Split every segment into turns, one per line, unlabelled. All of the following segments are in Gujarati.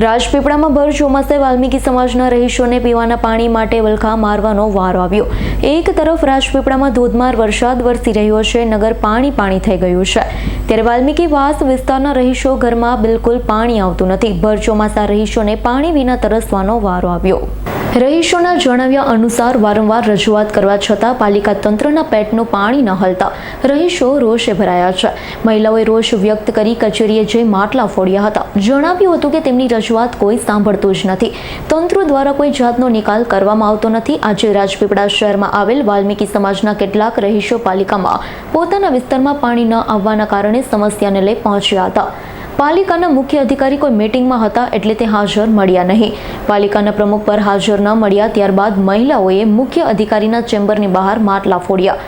રાજપીપળામાં ભર ચોમાસે વાલ્મીકી સમાજના રહીશોને પીવાના પાણી માટે વલખા મારવાનો વારો આવ્યો. એક તરફ રાજપીપળામાં ધોધમાર વરસાદ વરસી રહ્યો છે, નગર પાણી પાણી થઈ ગયું છે. ત્યારે વાલ્મીકી વાસ વિસ્તારના રહીશો ઘરમાં બિલકુલ પાણી આવતું નથી. ભર ચોમાસા રહીશોને પાણી વિના તરસવાનો વારો આવ્યો. રહીશોના જણાવ્યા અનુસાર વારંવાર રજૂઆત કરવા છતાં પાલિકા તંત્રના પેટનું પાણી ન હલતા રહીશો રોષે ભરાયા છે. મહિલાઓએ રોષ વ્યક્ત કરી કચેરીએ જઈ માટલા ફોડ્યા હતા. જણાવ્યું હતું કે તેમની રજૂઆત કોઈ સાંભળતું જ નથી. તંત્ર દ્વારા કોઈ જાતનો નિકાલ કરવામાં આવતો નથી. આજે રાજપીપળા શહેરમાં આવેલ વાલ્મીકી સમાજના કેટલાક રહીશો પાલિકામાં પોતાના વિસ્તારમાં પાણી ન આવવાના કારણે સમસ્યાને લઈ પહોંચ્યા હતા. પાલિકાના મુખ્ય અધિકારી કોઈ મિટિંગમાં હતા એટલે તે હાજર મળ્યા નહીં. પાલિકાના પ્રમુખ પર હાજર ન મળ્યા, ત્યારબાદ મહિલાઓએ મુખ્ય અધિકારીના ચેમ્બરની બહાર માટલા ફોડ્યા.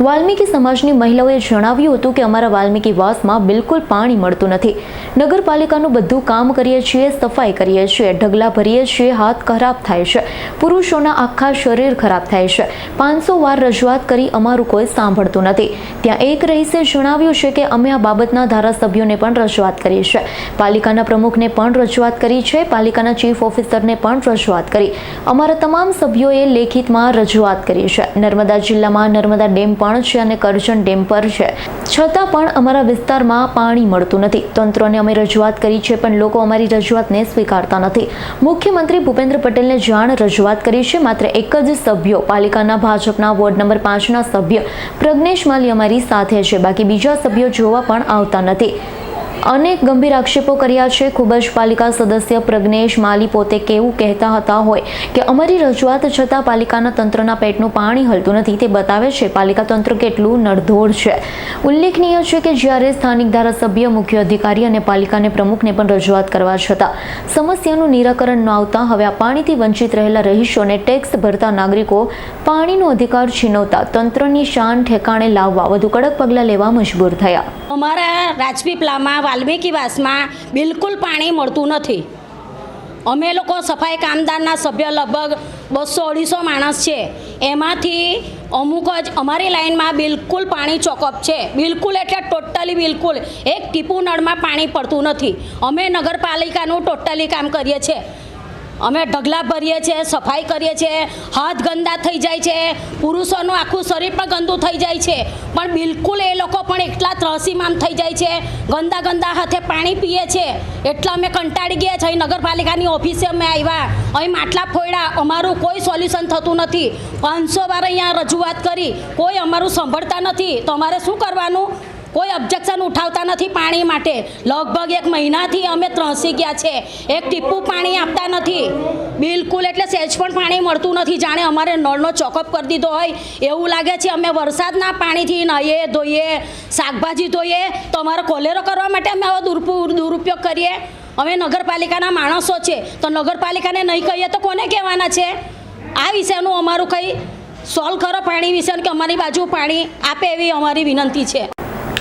વાલ્મીકી સમાજની મહિલાઓએ જણાવ્યું હતું કે અમારા વાલ્મીકી વાસમાં બિલકુલ પાણી મળતું નથી. નગરપાલિકાનું બધું કામ કરીએ છીએ, સફાઈ કરીએ છીએ, ઢગલા ભરીએ છીએ, હાથ ખરાબ થાય છે. પુરુષોના આખા શરીર ખરાબ થાય છે. પાંચસો વાર રજૂઆત કરી અમારું કોઈ સાંભળતું નથી. ત્યાં એક રહીશે જણાવ્યું છે કે અમે આ બાબતના ધારાસભ્યોને પણ રજૂઆત કરી છે. પાલિકાના પ્રમુખને પણ રજૂઆત કરી છે. પાલિકાના ચીફ ઓફિસરને પણ રજૂઆત કરી. અમારા તમામ સભ્યોએ લેખિતમાં રજૂઆત કરી છે. નર્મદા જિલ્લામાં નર્મદા ડેમ પણ છે અને કરજણ ડેમ પર છે. છતાં પણ અમારા વિસ્તારમાં પાણી મળતું નથી. તંત્રને અમે રજૂઆત કરી છે, પણ લોકો અમારી રજૂઆતને સ્વીકારતા નથી. મુખ્યમંત્રી ભૂપેન્દ્ર પટેલને જાણ રજૂઆત કરી છે, માત્ર એક જ સભ્યો. પાલિકાના ભાજપના વોર્ડ નંબર પાંચના સભ્ય પ્રજ્ઞેશ માલી અમારી સાથે છે. બાકી બીજા સભ્યો જોવા પણ આવતા નથી. અનેક ગંભીર આક્ષેપો કર્યા છે. ખૂબ જ પાલિકા સદસ્ય પ્રજ્ઞેશ માલી પોતે કેવું કહેતા હતા હોય કે અમારી રજૂઆત છતાં પાલિકાના તંત્રના પેટનું પાણી હલતું નથી. તે બતાવે છે, પાલિકા તંત્ર કેટલું નડધોડ છે. ઉલ્લેખનીય છે કે જ્યારે સ્થાનિક ધારાસભ્ય, મુખ્ય અધિકારી અને પાલિકાને પ્રમુખને પણ રજૂઆત કરવા છતાં સમસ્યાનું નિરાકરણ ન આવતા હવે આ પાણીથી વંચિત રહેલા રહીશોને ટેક્સ ભરતા નાગરિકો પાણીનો અધિકાર છીનવતા તંત્રની શાન ઠેકાણે લાવવા વધુ કડક પગલાં લેવા મજબૂર થયા.
અમારા રાજપીપળામાં વાલ્મીકીવાસમાં બિલકુલ પાણી મળતું નથી. અમે લોકો સફાઈ કામદારના સભ્ય લગભગ બસો અઢીસો માણસ છે. એમાંથી અમુક જ અમારી લાઈનમાં બિલકુલ પાણી ચોકઅપ છે. બિલકુલ એટલે ટોટલી બિલકુલ. એક ટીપુ નળમાં પાણી પડતું નથી. અમે નગરપાલિકાનું ટોટલી કામ કરીએ છીએ. અમે ઢગલા ભરીએ છીએ, સફાઈ કરીએ છીએ, હાથ ગંદા થઈ જાય છે, પુરુષોનું આખું શરીર પણ ગંદુ થઈ જાય છે. પણ બિલકુલ એ લોકો પણ એટલા ત્રસીમામ થઈ જાય છે, ગંદા ગંદા હાથે પાણી પીએ છે. એટલા અમે કંટાળી ગયા છે નગરપાલિકાની ઓફિસે અમે આવ્યા. અહીં માટલા ફોડ્યા, અમારું કોઈ સોલ્યુશન થતું નથી. પાંચસો વાર અહીંયા રજૂઆત કરી, કોઈ અમારું સાંભળતા નથી. તો અમારે શું કરવાનું? કોઈ ઓબ્જેક્શન ઉઠાવતા નથી પાણી માટે. લગભગ એક મહિનાથી અમે ત્રસી ગયા છે. એક ટીપું પાણી આપતા નથી. બિલકુલ એટલે સહેજ પણ પાણી મળતું નથી. જાણે અમારે નળનો ચોકઅપ કરી દીધો હોય. એવું લાગે છે અમે વરસાદના પાણીથી નહીએ ધોઈએ, શાકભાજી ધોઈએ. તો અમારો કોલેરો કરવા માટે અમે આવો દુરુપો, દુરુપયોગ કરીએ. અમે નગરપાલિકાના માણસો છે. તો નગરપાલિકાને નહીં કહીએ તો કોને કહેવાના છે? આ વિષયનું અમારું કંઈ સોલ્વ કરો પાણી વિશે કે અમારી બાજુ પાણી આપે એવી અમારી વિનંતી છે.